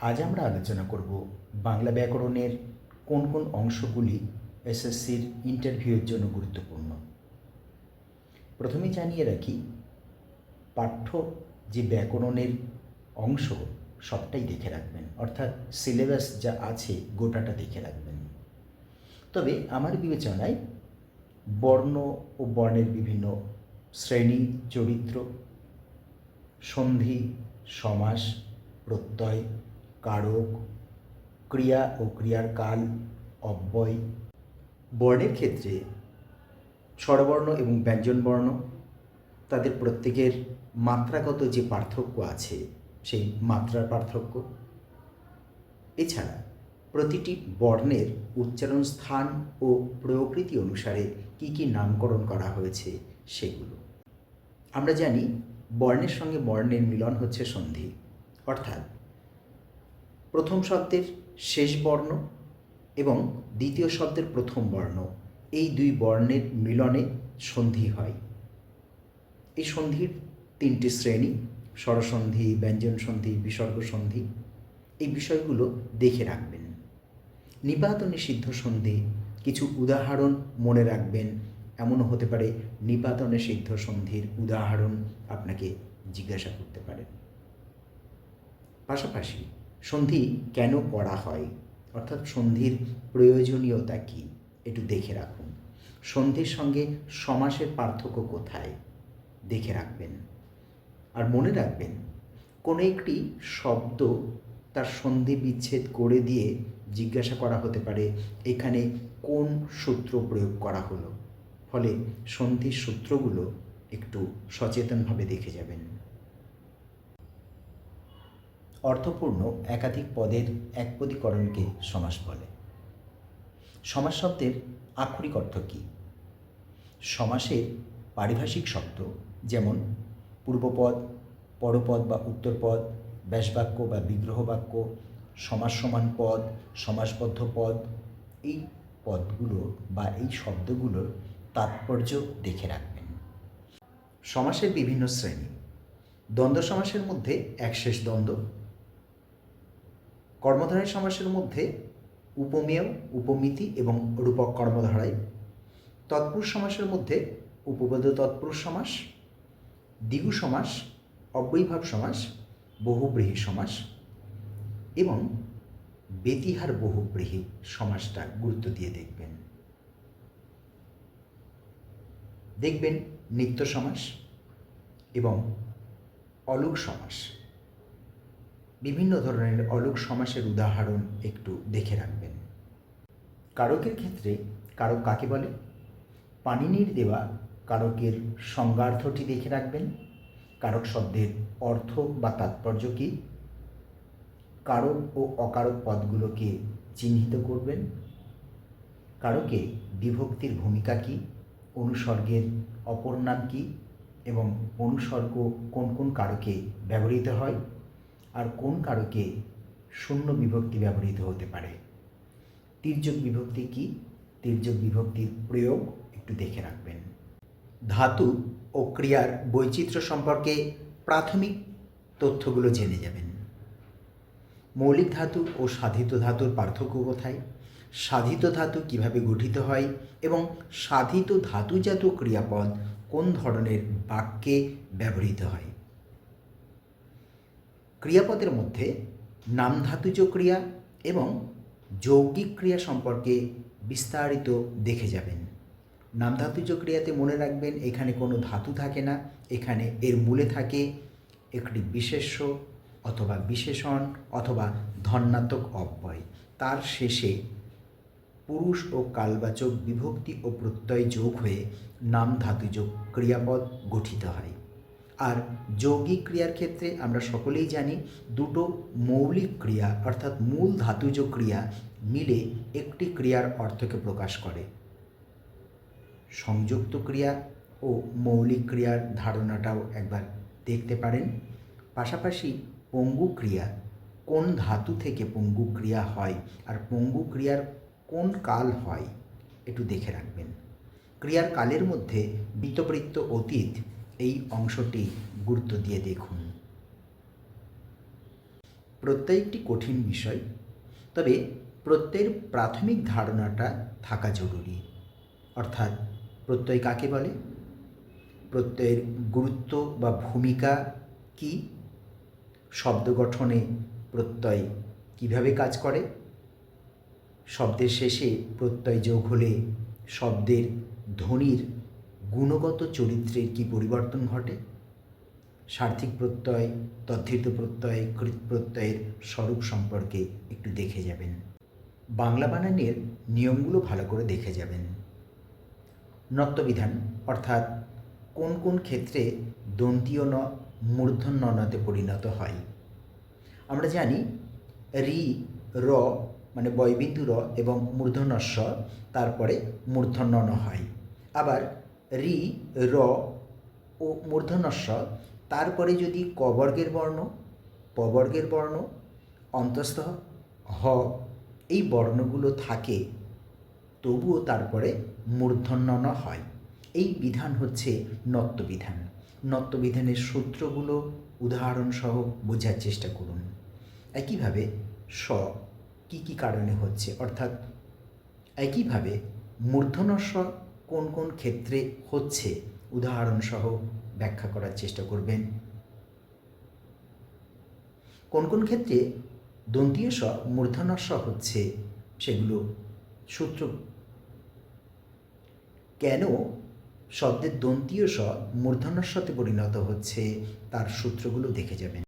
আজ আমরা আলোচনা করব বাংলা ব্যাকরণের কোন কোন অংশগুলি এসএসসির ইন্টারভিউয়ের জন্য গুরুত্বপূর্ণ। প্রথমে জানিয়ে রাখি, পাঠ্য যে ব্যাকরণের অংশ সবটাই দেখে রাখবেন, অর্থাৎ সিলেবাস যা আছে গোটাটা দেখে রাখবেন। তবে আমার বিবেচনায় বর্ণ ও বর্ণের বিভিন্ন শ্রেণি, চরিত্র, সন্ধি, সমাস, প্রত্যয় কারক, ক্রিয়া ও ক্রিয়ার কাল, অব্যয়। বর্ণের ক্ষেত্রে স্বরবর্ণ এবং ব্যঞ্জনবর্ণ, তাদের প্রত্যেকের মাত্রাগত যে পার্থক্য আছে, সেই মাত্রার পার্থক্য। এছাড়া প্রতিটি বর্ণের উচ্চারণ স্থান ও প্রকৃতি অনুসারে কি কি নামকরণ করা হয়েছে, সেগুলো। আমরা জানি বর্ণের সঙ্গে বর্ণের মিলন হচ্ছে সন্ধি, অর্থাৎ প্রথম শব্দের শেষ বর্ণ এবং দ্বিতীয় শব্দের প্রথম বর্ণ। এই দুই বর্ণের মিলনে সন্ধি হয়। এই সন্ধির তিনটি শ্রেণি, স্বরসন্ধি ব্যঞ্জন সন্ধি বিসর্গ সন্ধি এই বিষয়গুলো দেখে রাখবেন। নিপাত নিষিদ্ধ সন্ধি, কিছু উদাহরণ মনে রাখবেন। এমনও হতে পারে নিপাতনে সিদ্ধ সন্ধির উদাহরণ আপনাকে জিজ্ঞাসা করতে পারেন। পাশাপাশি সন্ধি কেন করা হয়? অর্থাৎ সন্ধির প্রয়োজনীয়তা কী? একটু দেখে রাখুন। সন্ধির সঙ্গে সমাসের পার্থক্য কোথায়? দেখে রাখবেন। আর মনে রাখবেন, কোনো একটি শব্দ তার সন্ধি বিচ্ছেদ করে দিয়ে জিজ্ঞাসা করা হতে পারে, এখানে কোন সূত্র প্রয়োগ করা হলো? ফলে সন্ধির সূত্রগুলো একটু সচেতনভাবে দেখে যাবেন। অর্থপূর্ণ একাধিক পদের একপদীকরণকে সমাস বলে। সমাস শব্দের আক্ষরিক অর্থ কী? সমাসের পারিভাষিক শব্দ যেমন পূর্বপদ, পরপদ বা উত্তরপদ, ব্যাসবাক্য বা বিগ্রহ বাক্য সমাস সমান পদ, সমাসবদ্ধ পদ, এই পদগুলো বা এই শব্দগুলোর তাৎপর্য দেখে রাখবেন। সমাসের বিভিন্ন শ্রেণি। দ্বন্দ্ব সমাসের মধ্যে একশেষ দ্বন্দ্ব কর্মধারয় সমাসের মধ্যে উপমেয়, উপমিতি এবং রূপক কর্মধারায়, তৎপুরুষ সমাসের মধ্যে উপপদ তৎপুরুষ সমাস দ্বিগু সমাস, অব্যয়ীভাব সমাস, বহুব্রীহি সমাস এবং বেতিহার বহুব্রীহি সমাসটা গুরুত্ব দিয়ে দেখবেন। দেখবেন নিত্য সমাস এবং অলুক সমাস। বিভিন্ন ধরনের অলোক সমাসের উদাহরণ একটু দেখে রাখবেন। কারকের ক্ষেত্রে কারক কাকে বলে? পানিনির দেওয়া কারকের সংজ্ঞার্থটি দেখে রাখবেন। কারক শব্দের অর্থ বা তাৎপর্য কী? কারক ও অকারক পদগুলোকে চিহ্নিত করবেন। কারকে বিভক্তির ভূমিকা কী? অনুসর্গের অপর নাম কী? এবং অনুসর্গ কোন কোন কারকে ব্যবহৃত হয়? আর কোন কারকে শূন্য বিভক্তি ব্যবহৃত হতে পারে? তির্যক বিভক্তি কি? তির্যক বিভক্তির প্রয়োগ একটু দেখে রাখবেন। ধাতু ও ক্রিয়ার বৈচিত্র্য সম্পর্কে প্রাথমিক তথ্যগুলো জেনে যাবেন। মৌলিক ধাতু ও সাধিত ধাতুর পার্থক্য কোথায়? সাধিত ধাতু কীভাবে গঠিত হয় এবং সাধিত ধাতুজাত ক্রিয়াপদ কোন ধরনের বাক্যে ব্যবহৃত হয়? ক্রিয়াপদের মধ্যে নামধাতুজ ক্রিয়া এবং যৌগিক ক্রিয়া সম্পর্কে বিস্তারিত দেখে যাবেন। নামধাতুজ ক্রিয়াতে মনে রাখবেন, এখানে কোনো ধাতু থাকে না, এখানে এর মূলে থাকে একটি বিশেষ্য অথবা বিশেষণ অথবা ধন্যাত্মক অব্যয়। তার শেষে পুরুষ ও কালবাচক বিভক্তি ও প্রত্যয় যোগ হয়ে নাম ধাতুজ ক্রিয়াপদ গঠিত হয়। আর যৌগিক ক্রিয়ার ক্ষেত্রে আমরা সকলেই জানি দুটো মৌলিক ক্রিয়া, অর্থাৎ মূল ধাতুজ ক্রিয়া মিলে একটি ক্রিয়ার অর্থকে প্রকাশ করে। সংযুক্ত ক্রিয়া ও মৌলিক ক্রিয়ার ধারণাটাও একবার দেখতে পারেন। পাশাপাশি পঙ্গু ক্রিয়া, কোন ধাতু থেকে পঙ্গু ক্রিয়া হয় আর পঙ্গু ক্রিয়ার কোন কাল হয়, একটু দেখে রাখবেন। ক্রিয়ার কালের মধ্যে বৃত্তবৃত্ত অতীত এই অংশটি গুরুত্ব দিয়ে দেখুন। প্রত্যয় একটি কঠিন বিষয়, তবে প্রত্যয়ের প্রাথমিক ধারণাটা থাকা জরুরি। অর্থাৎ প্রত্যয় কাকে বলে? প্রত্যয়ের গুরুত্ব বা ভূমিকা কি? শব্দ গঠনে প্রত্যয় কীভাবে কাজ করে? শব্দের শেষে প্রত্যয় যোগ হলে শব্দের ধ্বনির গুণগত চরিত্রের কি পরিবর্তন ঘটে? সার্থিক প্রত্যয় তদ্ধিত প্রত্যয়, কৃত প্রত্যয়ের স্বরূপ সম্পর্কে একটু দেখে যাবেন। বাংলা বানানের নিয়মগুলো ভালো করে দেখে যাবেন। নত্যবিধান, অর্থাৎ কোন কোন ক্ষেত্রে দন্তীয় ন, মূর্ধন্য নতে পরিণত হয়। আমরা জানি রি, র মানে বয়বিন্দু র এবং মূর্ধন্যস্ব তারপরে মূর্ধন্য ন হয়। আবার রি, র ও মূর্ধন্যস্ব। তারপরে যদি কবর্গের বর্ণ পবর্গের বর্ণ, অন্তস্থ, হ, এই বর্ণগুলো থাকে, তবুও তারপরে মূর্ধন্য হয়। এই বিধান হচ্ছে নত্যবিধান নত্যবিধানের সূত্রগুলো উদাহরণসহ বোঝার চেষ্টা করুন। একইভাবে স কী কী কারণে হচ্ছে? অর্থাৎ একইভাবে মূর্ধনস্ব কোন কোন ক্ষেত্রে হচ্ছে? উদাহরণসহ ব্যাখ্যা করার চেষ্টা করবেন। কোন কোন ক্ষেত্রে দন্তীয় স মূর্ধনস্ব হচ্ছে সেগুলো সূত্র। কেন শব্দের দন্তীয় স মূর্ধন্যস্বতে পরিণত হচ্ছে? তার সূত্রগুলো দেখে যাবেন।